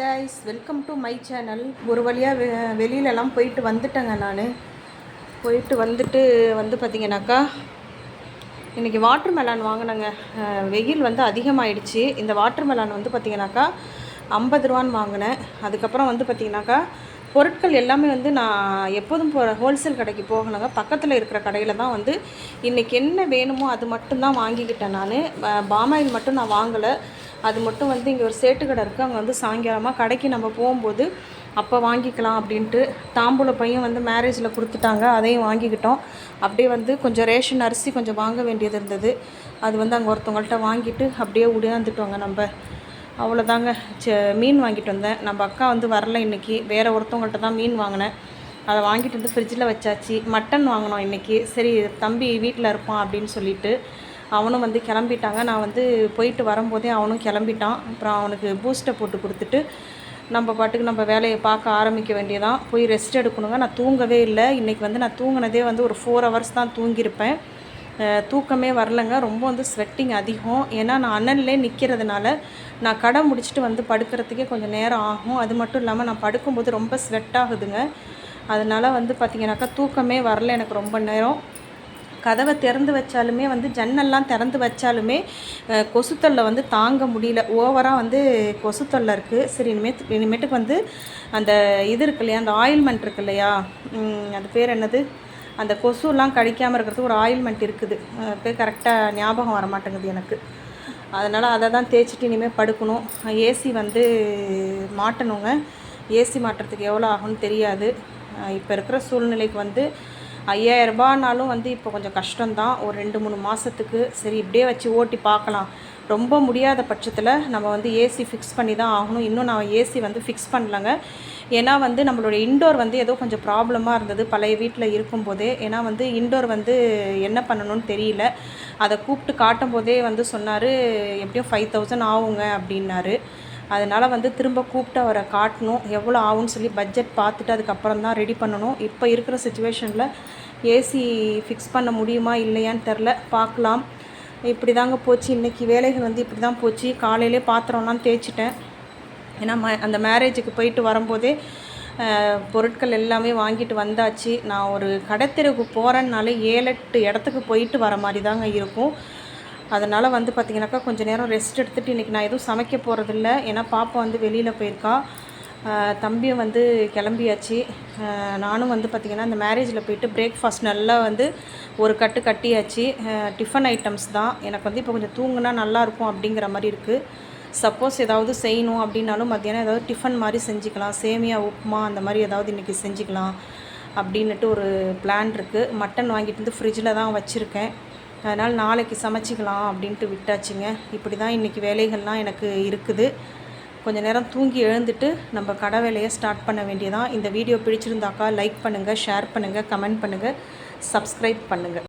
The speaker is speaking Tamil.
Guys welcome to my channel ஒரு வழியாக வெ வெளியிலலாம் போயிட்டு வந்துட்டேங்க நான். போயிட்டு வந்துட்டு வந்து பார்த்திங்கனாக்கா இன்றைக்கி வாட்டர் மெலான் வாங்கினேங்க. வெயில் வந்து அதிகமாகிடுச்சு இந்த வாட்டர் மெலான் வந்து பார்த்திங்கனாக்கா ஐம்பது ரூபான்னு வாங்கினேன். அதுக்கப்புறம் வந்து பார்த்திங்கனாக்கா பொருட்கள் எல்லாமே வந்து நான் எப்போதும் போகிற ஹோல்சேல் கடைக்கு போகணுங்க. பக்கத்தில் இருக்கிற கடையில் தான் வந்து இன்றைக்கி என்ன வேணுமோ அது மட்டும்தான் வாங்கிக்கிட்டேன் நான். பாமாயில் மட்டும் நான் வாங்கலை. அது மட்டும் வந்து இங்கே ஒரு சேட்டு கடை இருக்குது அங்கே வந்து சாயங்காலமாக கடைக்கு நம்ம போகும்போது அப்போ வாங்கிக்கலாம் அப்படின்ட்டு தாம்பூல பையன் வந்து மேரேஜில் கொடுத்துட்டாங்க. அதையும் வாங்கிக்கிட்டோம். அப்படியே வந்து கொஞ்சம் ரேஷன் அரிசி கொஞ்சம் வாங்க வேண்டியது இருந்தது. அது வந்து அங்கே ஒருத்தவங்கள்ட்ட வாங்கிட்டு அப்படியே உடையாந்துட்டோங்க நம்ம. அவ்வளோதாங்க சே மீன் வாங்கிட்டு வந்தேன். நம்ம அக்கா வந்து வரல இன்றைக்கி வேறு ஒருத்தவங்கள்ட்ட தான் மீன் வாங்கினேன். அதை வாங்கிட்டு வந்து ஃப்ரிட்ஜில் வச்சாச்சு. மட்டன் வாங்கினோம் இன்றைக்கி சரி தம்பி வீட்டில் இருப்பான் அப்படின்னு சொல்லிட்டு அவனும் வந்து கிளம்பிட்டாங்க. நான் வந்து போயிட்டு வரும்போதே அவனும் கிளம்பிட்டான். அப்புறம் அவனுக்கு பூஸ்ட்டை போட்டு கொடுத்துட்டு நம்ம பாட்டுக்கு நம்ம வேலையை பார்க்க ஆரம்பிக்க வேண்டியதான் போய் ரெஸ்ட் எடுக்கணுங்க. நான் தூங்கவே இல்லை. இன்றைக்கி வந்து நான் தூங்கினதே வந்து ஒரு ஃபோர் ஹவர்ஸ் தான் தூங்கியிருப்பேன். தூக்கமே வரலங்க. ரொம்ப வந்து ஸ்வெட்டிங் அதிகம். ஏன்னா நான் அனல்லே நிற்கிறதுனால நான் கடை முடிச்சுட்டு வந்து படுக்கிறதுக்கே கொஞ்சம் நேரம் ஆகும். அது மட்டும் இல்லாமல் நான் படுக்கும்போது ரொம்ப ஸ்வெட் ஆகுதுங்க. அதனால் வந்து பார்த்திங்கனாக்கா தூக்கமே வரல. எனக்கு ரொம்ப நேரம். கதவை திறந்து வச்சாலுமே வந்து ஜன்னல்லாம் திறந்து வச்சாலுமே கொசுத்தொல்லை வந்து தாங்க முடியல. ஓவராக வந்து கொசுத்தொல்லை இருக்குது சரி இனிமேட்டு இனிமேட்டுக்கு வந்து அந்த இது இருக்கு இல்லையா அந்த ஆயில்மெண்ட் இருக்கு இல்லையா அது பேர் என்னது? அந்த கொசுலாம் கடிக்காமல் இருக்கிறதுக்கு ஒரு ஆயில்மெண்ட் இருக்குது. அது கரெக்டாக ஞாபகம் வர மாட்டேங்குது எனக்கு. அதனால் அதை தான் தேய்ச்சிட்டு இனிமேல் படுக்கணும். ஏசி வந்து மாட்டணுங்க. ஏசி மாட்டுறதுக்கு எவ்வளோ ஆகும்னு தெரியாது. இப்போ இருக்கிற சூழ்நிலைக்கு வந்து ஐயாயிரரூபானாலும் வந்து இப்போ கொஞ்சம் கஷ்டம்தான். ஒரு ரெண்டு மூணு மாதத்துக்கு சரி இப்படியே வச்சு ஓட்டி பார்க்கலாம். ரொம்ப முடியாத பட்சத்தில் நம்ம வந்து ஏசி ஃபிக்ஸ் பண்ணி தான் ஆகணும். இன்னும் நான் ஏசி வந்து ஃபிக்ஸ் பண்ணலங்க. ஏன்னா வந்து நம்மளுடைய இன்டோர் வந்து ஏதோ கொஞ்சம் ப்ராப்ளமாக இருந்தது பழைய வீட்டில் இருக்கும்போதே. ஏன்னா வந்து இன்டோர் வந்து என்ன பண்ணணும்னு தெரியல. அதை கூப்பிட்டு காட்டும் போதே வந்து சொன்னார் எப்படியும் ஃபைவ் தௌசண்ட் ஆகுங்க அப்படின்னாரு. அதனால் வந்து திரும்ப கூப்பிட்டு அவரை காட்டணும். எவ்வளோ ஆகும்னு சொல்லி பட்ஜெட் பார்த்துட்டு அதுக்கப்புறம் தான் ரெடி பண்ணணும். இப்போ இருக்கிற சுச்சுவேஷனில் ஏசி ஃபிக்ஸ் பண்ண முடியுமா இல்லையான்னு தெரில பார்க்கலாம். இப்படி தாங்க போச்சு. இன்றைக்கி வேலைகள் வந்து இப்படி தான் போச்சு. காலையிலே பாத்திரம்லாம் தேய்ச்சிட்டேன். ஏன்னா ம அந்த மேரேஜுக்கு போயிட்டு வரும்போதே பொருட்கள் எல்லாமே வாங்கிட்டு வந்தாச்சு. நான் ஒரு கடைத்தெருவுக்கு போகிறேன்னாலே ஏழு எட்டு இடத்துக்கு போயிட்டு வர மாதிரி தாங்க இருக்கும். அதனால் வந்து பார்த்திங்கனாக்கா கொஞ்சம் நேரம் ரெஸ்ட் எடுத்துகிட்டு இன்றைக்கி நான் எதுவும் சமைக்க போகிறதில்ல ஏன்னா பாப்பா வந்து வெளியில் போயிருக்கா. தம்பியும் வந்து கிளம்பியாச்சு. நானும் வந்து பார்த்திங்கன்னா இந்த மேரேஜில் போயிட்டு பிரேக்ஃபாஸ்ட் நல்லா வந்து ஒரு கட்டு கட்டியாச்சு. டிஃபன் ஐட்டம்ஸ் தான். எனக்கு வந்து இப்போ கொஞ்சம் தூங்குனா நல்லாயிருக்கும் அப்படிங்கிற மாதிரி இருக்குது சப்போஸ் ஏதாவது செய்யணும் அப்படின்னாலும் மத்தியானம் ஏதாவது டிஃபன் மாதிரி செஞ்சுக்கலாம். சேமியா உப்புமா அந்த மாதிரி ஏதாவது இன்றைக்கி செஞ்சுக்கலாம். அப்படின்னுட்டு ஒரு பிளான் இருக்குது மட்டன் வாங்கிட்டு வந்து ஃப்ரிட்ஜில் தான் வச்சுருக்கேன். அதனால் நாளைக்கு சமைச்சிக்கலாம் அப்படின்ட்டு விட்டாச்சுங்க. இப்படி தான் இன்றைக்கி வேலைகள்லாம் எனக்கு இருக்குது. கொஞ்ச நேரம் தூங்கி எழுந்துட்டு நம்ம கடை வேலையை ஸ்டார்ட் பண்ண வேண்டியதான் இந்த வீடியோ பிடிச்சிருந்தாக்கா லைக் பண்ணுங்கள் ஷேர் பண்ணுங்கள் கமெண்ட் பண்ணுங்கள் சப்ஸ்கிரைப் பண்ணுங்கள்